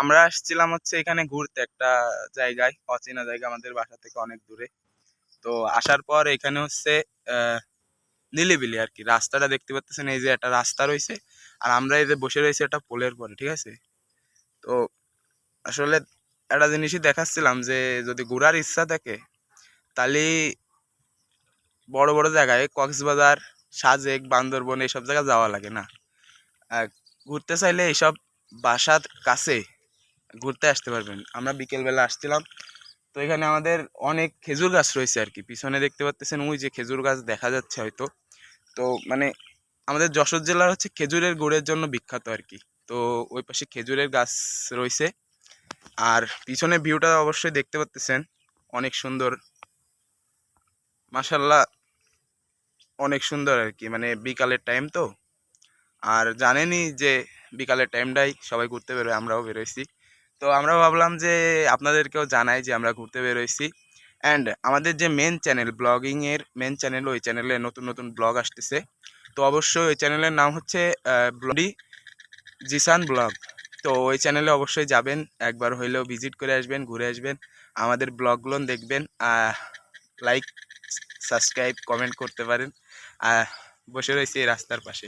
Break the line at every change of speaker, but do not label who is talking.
আমরা আসছিলাম হচ্ছে এখানে ঘুরতে একটা জায়গায়, অচেনা জায়গা আমাদের বাসা থেকে অনেক দূরে। তো আসার পর এখানে হচ্ছে নিলিবিলি আর কি রাস্তাটা দেখতে পাচ্ছেন এই যে একটা রাস্তা রয়েছে। আর আমরা এই যে বসে রয়েছি একটা পোলের পরে, ঠিক আছে? তো আসলে একটা জিনিসই দেখাচ্ছিলাম যে, যদি ঘোরার ইচ্ছা থাকে, তাহলে বড় বড় জায়গায়, কক্সবাজার, সাজেক, বান্দরবন, এইসব জায়গায় যাওয়া লাগে না। ঘুরতে চাইলে এইসব বাসার কাছে ঘুরতে আসতে পারবেন। আমরা বিকেলবেলা আসছিলাম। তো এখানে আমাদের অনেক খেজুর গাছ রয়েছে আর কি। পিছনে দেখতে পাচ্ছেন ওই যে খেজুর গাছ দেখা যাচ্ছে হয়তো। তো মানে আমাদের যশোর জেলার হচ্ছে খেজুরের গুড়ের জন্য বিখ্যাত আর কি। তো ওই পাশে খেজুরের গাছ রয়েছে। আর পিছনে ভিউটা অবশ্যই দেখতে পাচ্ছেন অনেক সুন্দর। মাসাল্লাহ অনেক সুন্দর আর কি। মানে বিকালের টাইম তো। আর জানেনই যে বিকালের টাইমটাই সবাই ঘুরতে বেরোয়, আমরাও বেরোইছি। তো আমরা ভাবলাম যে আপনাদেরকেও জানাই যে আমরা ঘুরতে বেরোইছি। অ্যান্ড আমাদের যে মেন চ্যানেল ব্লগিংয়ের মেন চ্যানেল ওই চ্যানেলে নতুন নতুন ব্লগ আসতেছে। তো অবশ্যই ওই চ্যানেলের নাম হচ্ছে ব্লডি জিসান ব্লগ তো ওই চ্যানেলে অবশ্যই যাবেন, একবার হইলেও ভিজিট করে আসবেন, ঘুরে আসবেন, আমাদের ব্লগগুলো দেখবেন লাইক সাবস্ক্রাইব কমেন্ট করতে পারেন বসে রয়েছি এই রাস্তার পাশে।